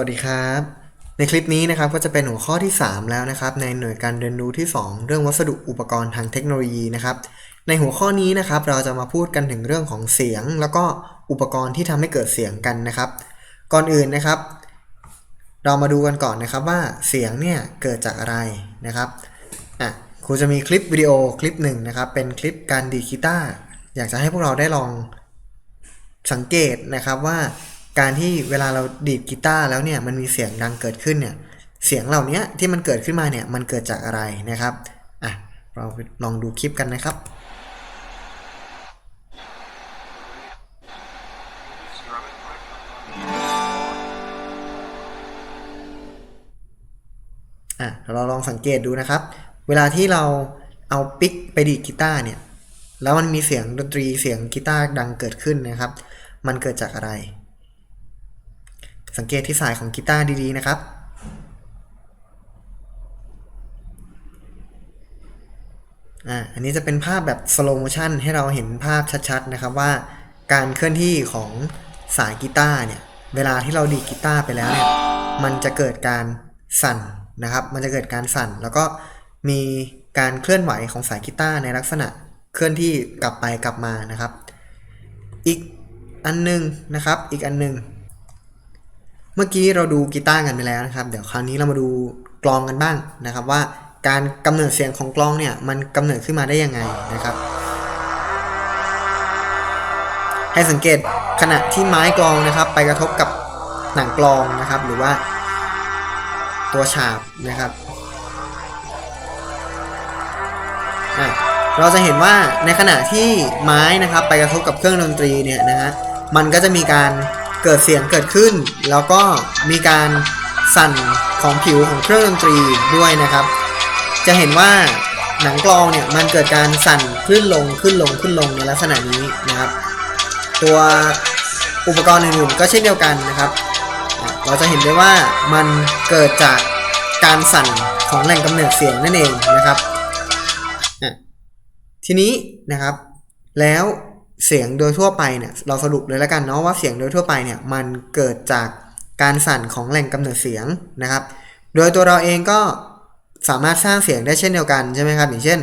วัสดีครับ ในคลิปนี้นะครับก็จะเป็นหัวข้อที่ 3 แล้วนะครับ ในหน่วยการเรียนรู้ที่ 2 เรื่องวัสดุอุปกรณ์ทางเทคโนโลยีนะครับ ในหัวข้อนี้นะครับเราจะมาพูดกันถึงเรื่องของเสียง แล้วก็อุปกรณ์ที่ทำให้เกิดเสียงกันนะครับ ก่อนอื่นนะครับ เรามาดูกันก่อนนะครับว่าเสียงเนี่ยเกิดจากอะไรนะครับอะครูจะมีคลิปวิดีโอคลิปหนึ่งนะครับเป็นคลิปการดีกีตาร์อยากจะให้พวกเราได้ลองสังเกตนะครับว่า การที่เวลาเราดีดกีตาร์แล้วเนี่ยมันมีเสียงดังเกิดขึ้นเนี่ยเสียงเหล่านี้ที่มันเกิดขึ้นมาเนี่ยมันเกิดจากอะไรนะครับอะเราลองดูคลิปกันนะครับอะเราลองสังเกตดูนะครับ เวลาที่เราเอาปิกไปดีดกีตาร์เนี่ยแล้วมันมีเสียงดนตรีเสียงกีตาร์ดังเกิดขึ้นนะครับ มันเกิดจากอะไร สังเกตที่สายของกีตาร์ดีๆนะครับ อ่า อันนี้จะเป็นภาพแบบ slow motion ให้เราเห็นภาพชัดๆนะครับว่าการเคลื่อนที่ของสายกีตาร์เนี่ย เวลาที่เราดีกีตาร์ไปแล้วเนี่ย มันจะเกิดการสั่นนะครับ มันจะเกิดการสั่น แล้วก็มีการเคลื่อนไหวของสายกีตาร์ในลักษณะเคลื่อนที่กลับไปกลับมานะครับ อีกอันหนึงนะครับ อีกอันหนึง เมื่อกี้เราดูกีตาร์กันไปแล้วนะครับ เดี๋ยวคราวนี้เรามาดูกลองกันบ้างนะครับ ว่าการกำเนิดเสียงของกลองเนี่ยมันกำเนิดขึ้นมาได้ยังไงนะครับ ให้สังเกตขณะที่ไม้กลองนะครับ ไปกระทบกับหนังกลองนะครับ หรือว่า ตัวฉาบนะครับเราจะเห็นว่าในขณะที่ไม้นะครับ ไปกระทบกับเครื่องดนตรีเนี่ยนะฮะมันก็จะมีการ เกิดเสียงเกิดขึ้น แล้วก็มีการสั่นของผิวของเครื่องดนตรีด้วยนะครับ จะเห็นว่าหนังกลองเนี่ยมันเกิดการสั่นขึ้นลงขึ้นลงขึ้นลงในลักษณะนี้นะครับ ตัวอุปกรณ์อื่นๆก็เช่นเดียวกันนะครับ เราจะเห็นได้ว่ามันเกิดจากการสั่นของแหล่งกำเนิดเสียงนั่นเองนะครับ ทีนี้นะครับแล้ว เสียงโดยทั่วไปเนี่ยเราสรุปเลยแล้วกันเนาะว่าเสียงโดยทั่วไปเนี่ยมันเกิดจากการสั่นของแหล่งกำเนิดเสียงนะครับ โดยตัวเราเองก็สามารถสร้างเสียงได้เช่นเดียวกันใช่ไหมครับอย่างเช่น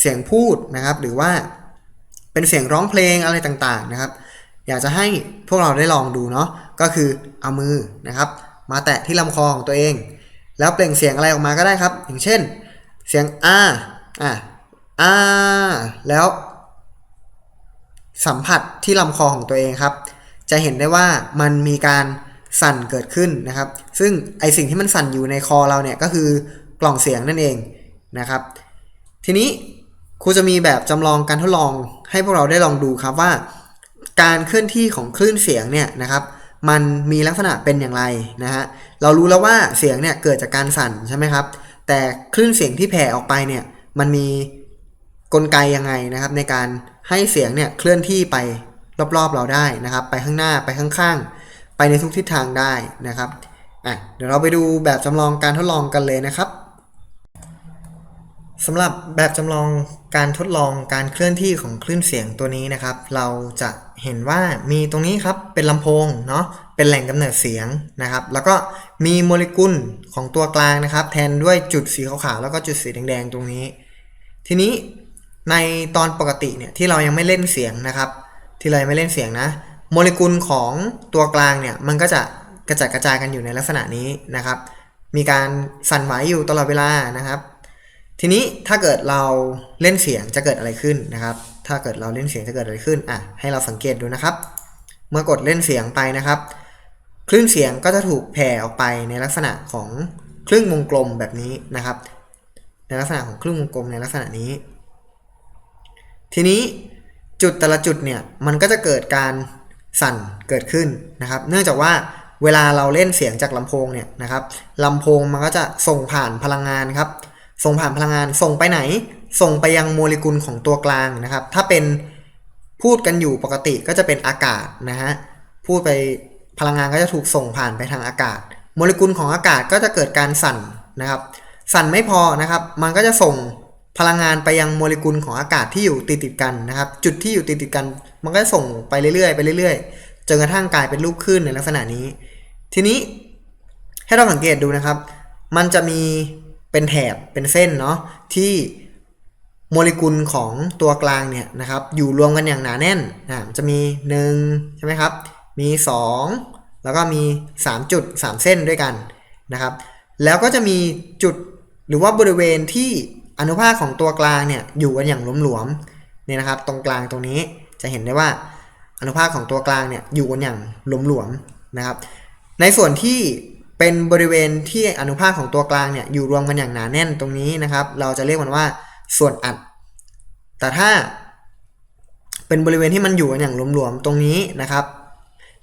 เสียงพูดนะครับ หรือว่าเป็นเสียงร้องเพลงอะไรต่างๆนะครับ อยากจะให้พวกเราได้ลองดูเนาะก็คือเอามือนะครับ มาแตะที่ลำคอของตัวเอง แล้วเปล่งเสียงอะไรออกมาก็ได้ครับ อย่างเช่น เสียงอาอะอาแล้ว สัมผัสที่ลำคอของตัวเองครับ จะเห็นได้ว่ามันมีการสั่นเกิดขึ้นนะครับ ซึ่งไอสิ่งที่มันสั่นอยู่ในคอเราเนี่ยก็คือกล่องเสียงนั่นเองนะครับ ทีนี้ครูจะมีแบบจำลองการทดลองให้พวกเราได้ลองดูครับว่า การเคลื่อนที่ของคลื่นเสียงเนี่ยนะครับ มันมีลักษณะเป็นอย่างไรนะฮะเรารู้แล้วว่าเสียงเนี่ยเกิดจากการสั่นใช่ไหมครับ แต่คลื่นเสียงที่แผ่ออกไปเนี่ยมันมีกลไกยังไงนะครับในการ ให้เสียงเนี่ยเคลื่อนที่ไปรอบๆเราได้นะครับ ไปข้างหน้าไปข้างๆ ไปในทุกทิศทางได้นะครับอะเดี๋ยวเราไปดูแบบจำลองการทดลองกันเลยนะครับสำหรับแบบจำลองการทดลองการเคลื่อนที่ของคลื่นเสียงตัวนี้นะครับ เราจะเห็นว่ามีตรงนี้ครับเป็นลำโพงเนาะเป็นแหล่งกำเนิดเสียงนะครับ แล้วก็มีโมเลกุลของตัวกลางนะครับ แทนด้วยจุดสีขาวๆแล้วก็จุดสีแดงๆตรงนี้ ทีนี้ ในตอนปกติเนี่ยที่เรายังไม่เล่นเสียงนะครับ ที่เรายังไม่เล่นเสียงนะ โมเลกุลของตัวกลางเนี่ยมันก็จะกระจัดกระจายกันอยู่ในลักษณะนี้นะครับ มีการสั่นไหวอยู่ตลอดเวลานะครับ ทีนี้ถ้าเกิดเราเล่นเสียงจะเกิดอะไรขึ้นนะครับ ถ้าเกิดเราเล่นเสียงจะเกิดอะไรขึ้นอะให้เราสังเกตดูนะครับ เมื่อกดเล่นเสียงไปนะครับ คลื่นเสียงก็จะถูกแผ่ออกไปในลักษณะของครึ่งวงกลมแบบนี้นะครับ ในลักษณะของครึ่งวงกลมในลักษณะนี้ ทีนี้จุดแต่ละจุดเนี่ยมันก็จะเกิดการสั่นเกิดขึ้นนะครับ เนื่องจากว่าเวลาเราเล่นเสียงจากลำโพงเนี่ยนะครับลำโพงมันก็จะส่งผ่านพลังงานครับ ส่งผ่านพลังงานส่งไปไหน ส่งไปยังโมเลกุลของตัวกลางนะครับ ถ้าเป็นพูดกันอยู่ปกติก็จะเป็นอากาศนะฮะพูดไปพลังงานก็จะถูกส่งผ่านไปทางอากาศ โมเลกุลของอากาศก็จะเกิดการสั่นนะครับ สั่นไม่พอนะครับ มันก็จะส่ง พลังงานไปยังโมเลกุลของอากาศที่อยู่ติดติดกันนะครับ จุดที่อยู่ติดติดกัน มันก็ส่งไปเรื่อยๆไปเรื่อยๆจนกระทั่งกลายเป็นลูกคลื่นในลักษณะนี้ ทีนี้ให้เราสังเกตดูนะครับ มันจะมีเป็นแถบเป็นเส้นเนาะที่โมเลกุลของตัวกลางเนี่ยนะครับ อยู่รวมกันอย่างหนาแน่นอ่ามันจะมี1ใช่ไหมครับ มี 2 แล้วก็มี 3 จุด 3 เส้นด้วยกันนะครับ แล้วก็จะมีจุดหรือว่าบริเวณที่ อนุภาคของตัวกลางเนี่ยอยู่กันอย่างหลวมๆเนี่ยนะครับ ตรงกลางตรงนี้จะเห็นได้ว่าอนุภาคของตัวกลางเนี่ยอยู่กันอย่างหลวมๆนะครับ ในส่วนที่เป็นบริเวณที่อนุภาคของตัวกลางเนี่ยอยู่รวมกันอย่างหนาแน่นตรงนี้นะครับ เราจะเรียกมันว่าส่วนอัด แต่ถ้าเป็นบริเวณที่มันอยู่กันอย่างหลวมๆตรงนี้นะครับ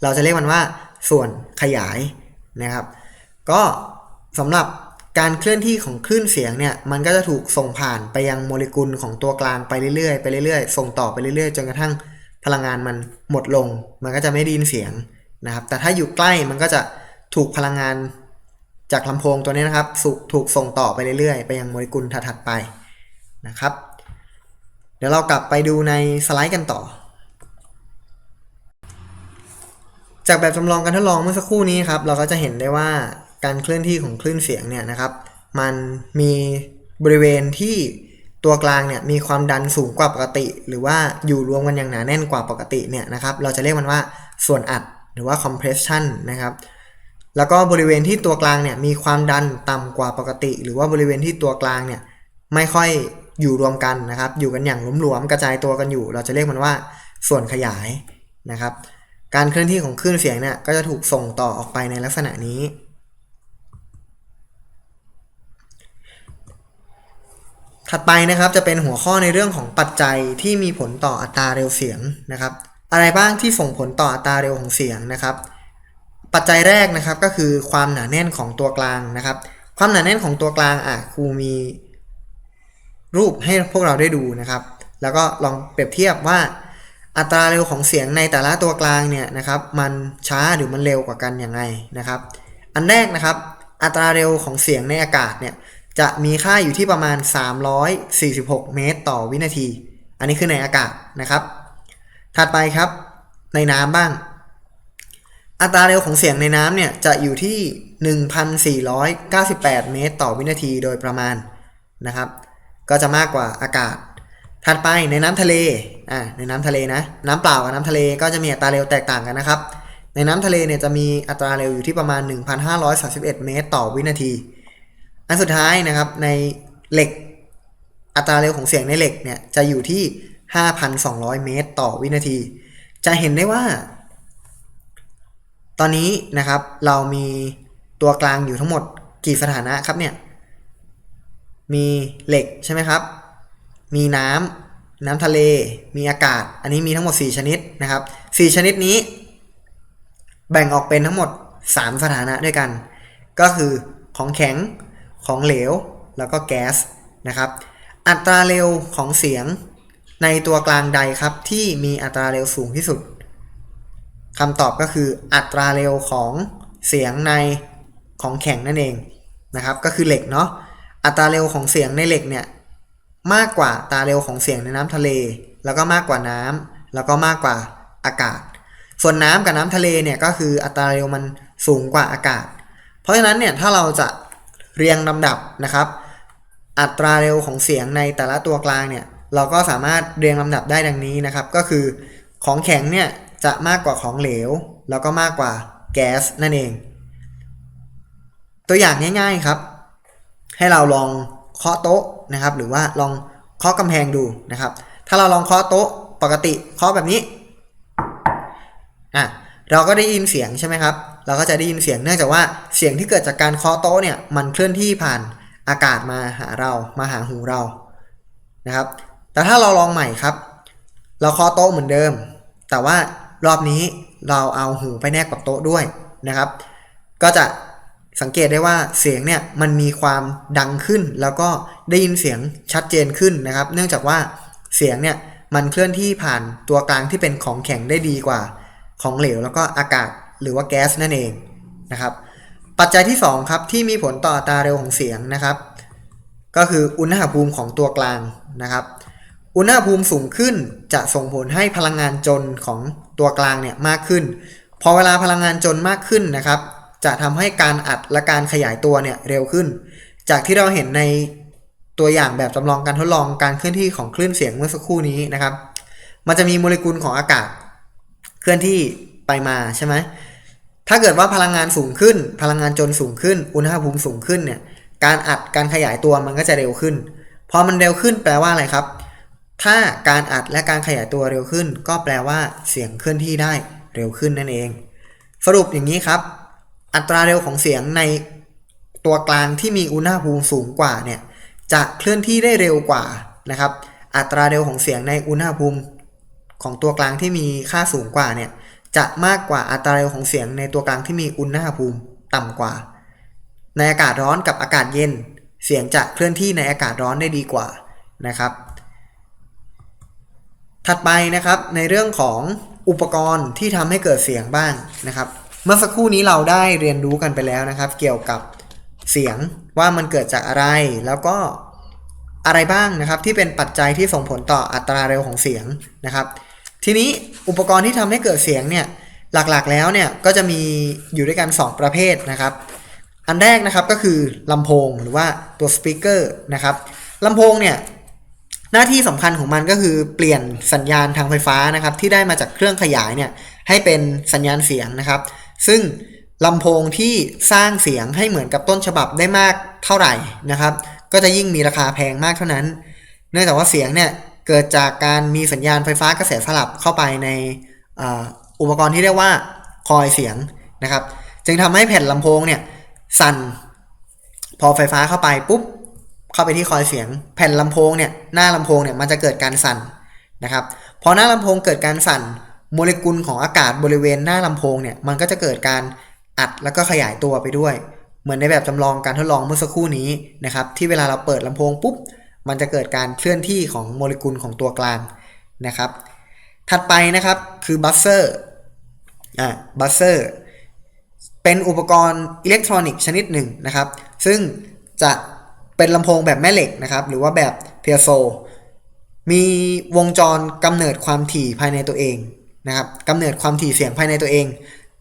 เราจะเรียกมันว่าส่วนขยายนะครับ ก็สำหรับ การเคลื่อนที่ของคลื่นเสียงเนี่ยมันก็จะถูกส่งผ่านไปยังโมเลกุลของตัวกลางไปเรื่อยๆไปเรื่อยๆ ส่งต่อไปเรื่อยๆ จนกระทั่งพลังงานมันหมดลง มันก็จะไม่ได้ยินเสียงนะครับ แต่ถ้าอยู่ใกล้มันก็จะถูกพลังงานจากลำโพงตัวนี้นะครับถูกส่งต่อไปเรื่อยๆ ไปยังโมเลกุลถัดๆไปนะครับ เดี๋ยวเรากลับไปดูในสไลด์กันต่อ จากแบบจำลองการทดลองเมื่อสักครู่นี้ครับเราก็จะเห็นได้ว่า การเคลื่อนที่ของคลื่นเสียงเนี่ยนะครับ มันมีบริเวณที่ตัวกลางเนี่ยมีความดันสูงกว่าปกติ หรือว่าอยู่รวมกันอย่างหนาแน่นกว่าปกติเนี่ยนะครับ เราจะเรียกมันว่าส่วนอัดหรือว่า compression นะครับ แล้วก็บริเวณที่ตัวกลางเนี่ยมีความดันต่ำกว่าปกติ หรือว่าบริเวณที่ตัวกลางเนี่ยไม่ค่อยอยู่รวมกันนะครับ อยู่กันอย่างหลวมๆกระจายตัวกันอยู่ เราจะเรียกมันว่าส่วนขยายนะครับ การเคลื่อนที่ของคลื่นเสียงเนี่ยก็จะถูกส่งต่อออกไปในลักษณะนี้ ถัดไปนะครับจะเป็นหัวข้อในเรื่องของปัจจัยที่มีผลต่ออัตราเร็วเสียงนะครับ อะไรบ้างที่ส่งผลต่ออัตราเร็วของเสียงนะครับ ปัจจัยแรกนะครับก็คือความหนาแน่นของตัวกลางนะครับ ความหนาแน่นของตัวกลางอะครูมีรูปให้พวกเราได้ดูนะครับ แล้วก็ลองเปรียบเทียบว่าอัตราเร็วของเสียงในแต่ละตัวกลางเนี่ยนะครับ มันช้าหรือมันเร็วกว่ากันอยังไงนะครับ อันแรกนะครับ อัตราเร็วของเสียงในอากาศเนี่ย จะมีค่าอยู่ที่ประมาณ 346 เมตร ต่อวินาที อันนี้คือในอากาศนะครับ ถัดไปครับ ในน้ำบ้าง อัตราเร็วของเสียงในน้ำเนี่ยจะอยู่ที่ 1,498 เมตร ต่อวินาทีโดยประมาณนะครับ ก็จะมากกว่าอากาศ ถัดไปในน้ำทะเล อ่า ในน้ำทะเลนะ น้ำเปล่ากับน้ำทะเลก็จะมีอัตราเร็วแตกต่างกันนะครับ ในน้ำทะเลเนี่ยจะมีอัตราเร็วอยู่ที่ประมาณ 1,531 เมตร ต่อวินาที อันสุดท้ายนะครับในเหล็กอัตราเร็วของเสียงในเหล็กเนี่ยจะอยู่ที่ 5,200 เมตรต่อวินาที จะเห็นได้ว่า ตอนนี้นะครับเรามีตัวกลางอยู่ทั้งหมดกี่สถานะครับเนี่ย มีเหล็กใช่ไหมครับ มีน้ำน้ำทะเล มีอากาศ อันนี้มีทั้งหมด 4 ชนิดนะครับ 4 ชนิดนี้ แบ่งออกเป็นทั้งหมด 3 สถานะด้วยกัน ก็คือของแข็ง ของเหลว แล้วก็แก๊สนะครับ อัตราเร็วของเสียงในตัวกลางใดครับที่มีอัตราเร็วสูงที่สุดคำตอบก็คืออัตราเร็วของเสียงในของแข็งนั่นเองนะครับก็คือเหล็กเนาะอัตราเร็วของเสียงในเหล็กเนี่ยมากกว่าตาเร็วของเสียงในน้ำทะเล แล้วก็มากกว่าน้ำแล้วก็มากกว่าอากาศ ส่วนน้ำกับน้ำทะเลเนี่ยก็คืออัตราเร็วมันสูงกว่าอากาศ เพราะฉะนั้นเนี่ยถ้าเราจะ เรียงลำดับนะครับ อัตราเร็วของเสียงในแต่ละตัวกลางเนี่ยเราก็สามารถเรียงลำดับได้ดังนี้นะครับ ก็คือของแข็งเนี่ยจะมากกว่าของเหลว แล้วก็มากกว่าแก๊สนั่นเอง ตัวอย่างง่ายๆครับ ให้เราลองเคาะโต๊ะนะครับ หรือว่าลองเคาะกำแพงดูนะครับ ถ้าเราลองเคาะโต๊ะปกติเคาะแบบนี้อะ เราก็ได้ยินเสียงใช่ไหมครับ เราก็จะได้ยินเสียงเนื่องจากว่าเสียงที่เกิดจากการเคาะโต๊ะเนี่ยมันเคลื่อนที่ผ่านอากาศมาหาเรามาหาหูเรานะครับ แต่ถ้าเราลองใหม่ครับ เราเคาะโต๊ะเหมือนเดิม แต่ว่ารอบนี้เราเอาหูไปแนบกับโต๊ะด้วยนะครับ ก็จะสังเกตได้ว่าเสียงเนี่ยมันมีความดังขึ้นแล้วก็ได้ยินเสียงชัดเจนขึ้นนะครับ เนื่องจากว่าเสียงเนี่ยมันเคลื่อนที่ผ่านตัวกลางที่เป็นของแข็งได้ดีกว่า ของเหลวแล้วก็อากาศหรือว่าแก๊สนั่นเองนะครับ ปัจจัยที่2ครับที่มีผลต่ออัตราเร็วของเสียงนะครับ ก็คืออุณหภูมิของตัวกลางนะครับ อุณหภูมิสูงขึ้นจะส่งผลให้พลังงานจนของตัวกลางเนี่ยมากขึ้น พอเวลาพลังงานจนมากขึ้นนะครับ จะทำให้การอัดและการขยายตัวเนี่ยเร็วขึ้น จากที่เราเห็นในตัวอย่างแบบจำลองการทดลองการเคลื่อนที่ของคลื่นเสียงเมื่อสักครู่นี้นะครับ มันจะมีโมเลกุลของอากาศ เคลื่อนที่ไปมาใช่ไหมถ้าเกิดว่าพลังงานสูงขึ้น พลังงานจนสูงขึ้น อุณหภูมิสูงขึ้นเนี่ย การอัดการขยายตัวมันก็จะเร็วขึ้น พอมันเร็วขึ้นแปลว่าอะไรครับ ถ้าการอัดและการขยายตัวเร็วขึ้น ก็แปลว่าเสียงเคลื่อนที่ได้เร็วขึ้นนั่นเอง สรุปอย่างนี้ครับ อัตราเร็วของเสียงในตัวกลางที่มีอุณหภูมิสูงกว่าเนี่ย จะเคลื่อนที่ได้เร็วกว่านะครับ อัตราเร็วของเสียงในอุณหภูมิ ของตัวกลางที่มีค่าสูงกว่าเนี่ยจะมากกว่าอัตราเร็วของเสียงในตัวกลางที่มีอุณหภูมิต่ำกว่า ในอากาศร้อนกับอากาศเย็น เสียงจะเคลื่อนที่ในอากาศร้อนได้ดีกว่านะครับ ถัดไปนะครับในเรื่องของอุปกรณ์ที่ทำให้เกิดเสียงบ้างนะครับ เมื่อสักครู่นี้เราได้เรียนรู้กันไปแล้วนะครับ เกี่ยวกับเสียงว่ามันเกิดจากอะไรแล้วก็อะไรบ้างนะครับที่เป็นปัจจัยที่ส่งผลต่ออัตราเร็วของเสียงนะครับ ทีนี้อุปกรณ์ที่ทำให้เกิดเสียงเนี่ยหลักๆแล้วเนี่ยก็จะมีอยู่ด้วยกัน 2 ประเภทนะครับ อันแรกนะครับก็คือลำโพงหรือว่าตัวสปีกเกอร์นะครับลำโพงเนี่ยหน้าที่สำคัญของมันก็คือเปลี่ยนสัญญาณทางไฟฟ้านะครับที่ได้มาจากเครื่องขยายเนี่ยให้เป็นสัญญาณเสียงนะครับ ซึ่งลำโพงที่สร้างเสียงให้เหมือนกับต้นฉบับได้มากเท่าไหร่นะครับ ก็จะยิ่งมีราคาแพงมากเท่านั้น เนื่องจากว่าเสียงเนี่ย เกิดจากการมีสัญญาณไฟฟ้ากระแสสลับเข้าไปในอุปกรณ์ที่เรียกว่าคอยเสียงนะครับ จึงทำให้แผ่นลำโพงเนี่ยสั่น พอไฟฟ้าเข้าไปปุ๊บเข้าไปที่คอยเสียง แผ่นลำโพงเนี่ยหน้าลำโพงเนี่ยมันจะเกิดการสั่นนะครับพอหน้าลำโพงเกิดการสั่นโมเลกุลของอากาศบริเวณหน้าลำโพงเนี่ยมันก็จะเกิดการอัดแล้วก็ขยายตัวไปด้วย เหมือนในแบบจำลองการทดลองเมื่อสักครู่นี้นะครับที่เวลาเราเปิดลำโพงปุ๊บ มันจะเกิดการเคลื่อนที่ของโมเลกุลของตัวกลางนะครับ ถัดไปนะครับคือบัสเซอร์อ่าบัสเซอร์เป็นอุปกรณ์อิเล็กทรอนิกส์ชนิดหนึ่งนะครับ ซึ่งจะเป็นลำโพงแบบแม่เหล็กนะครับ หรือว่าแบบเพียโซ มีวงจรกำเนิดความถี่ภายในตัวเองนะครับกำเนิดความถี่เสียงภายในตัวเอง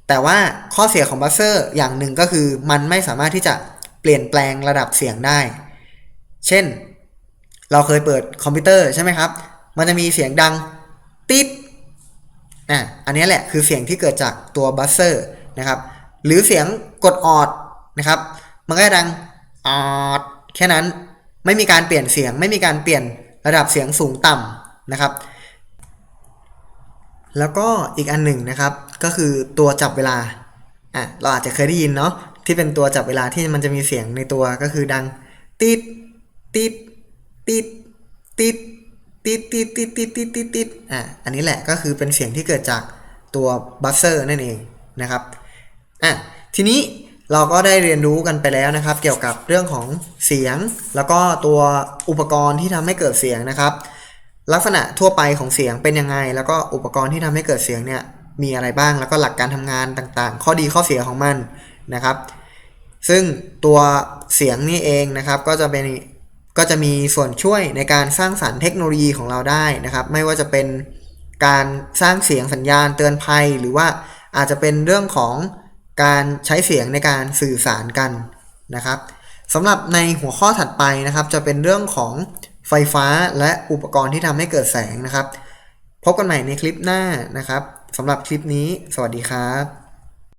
แต่ว่าข้อเสียของบัสเซอร์อย่างหนึ่งก็คือมันไม่สามารถที่จะเปลี่ยนแปลงระดับเสียงได้ เช่น เราเคยเปิดคอมพิวเตอร์ใช่ไหมครับ มันจะมีเสียงดังติดอะอันนี้แหละคือเสียงที่เกิดจากตัวบัสเซอร์นะครับ หรือเสียงกดออดนะครับ มันก็ดังออดแค่นั้นไม่มีการเปลี่ยนเสียง ไม่มีการเปลี่ยนระดับเสียงสูงต่ำนะครับ แล้วก็อีกอันหนึ่งนะครับ ก็คือตัวจับเวลาอะเราอาจจะเคยได้ยินเนาะที่เป็นตัวจับเวลาที่มันจะมีเสียงในตัวก็คือดังติดติด ติดติดติดติดติดติดติดติดติดอะอันนี้แหละก็คือเป็นเสียงที่เกิดจากตัวบัสเซอร์นั่นเองนะครับอะทีนี้เราก็ได้เรียนรู้กันไปแล้วนะครับ เกี่ยวกับเรื่องของเสียง แล้วก็ตัวอุปกรณ์ที่ทำให้เกิดเสียงนะครับ ลักษณะทั่วไปของเสียงเป็นยังไง แล้วก็อุปกรณ์ที่ทำให้เกิดเสียงเนี่ยมีอะไรบ้างแล้วก็หลักการทำงานต่างๆ ข้อดีข้อเสียของมันนะครับ ซึ่งตัวเสียงนี่เองนะครับ ก็จะเป็น ก็จะมีส่วนช่วยในการสร้างสรรค์เทคโนโลยีของเราได้นะครับ ไม่ว่าจะเป็นการสร้างเสียงสัญญาณเตือนภัย หรือว่าอาจจะเป็นเรื่องของการใช้เสียงในการสื่อสารกันนะครับสำหรับในหัวข้อถัดไปนะครับ จะเป็นเรื่องของไฟฟ้าและอุปกรณ์ที่ทำให้เกิดแสงนะครับ พบกันใหม่ในคลิปหน้านะครับสำหรับคลิปนี้ สวัสดีครับ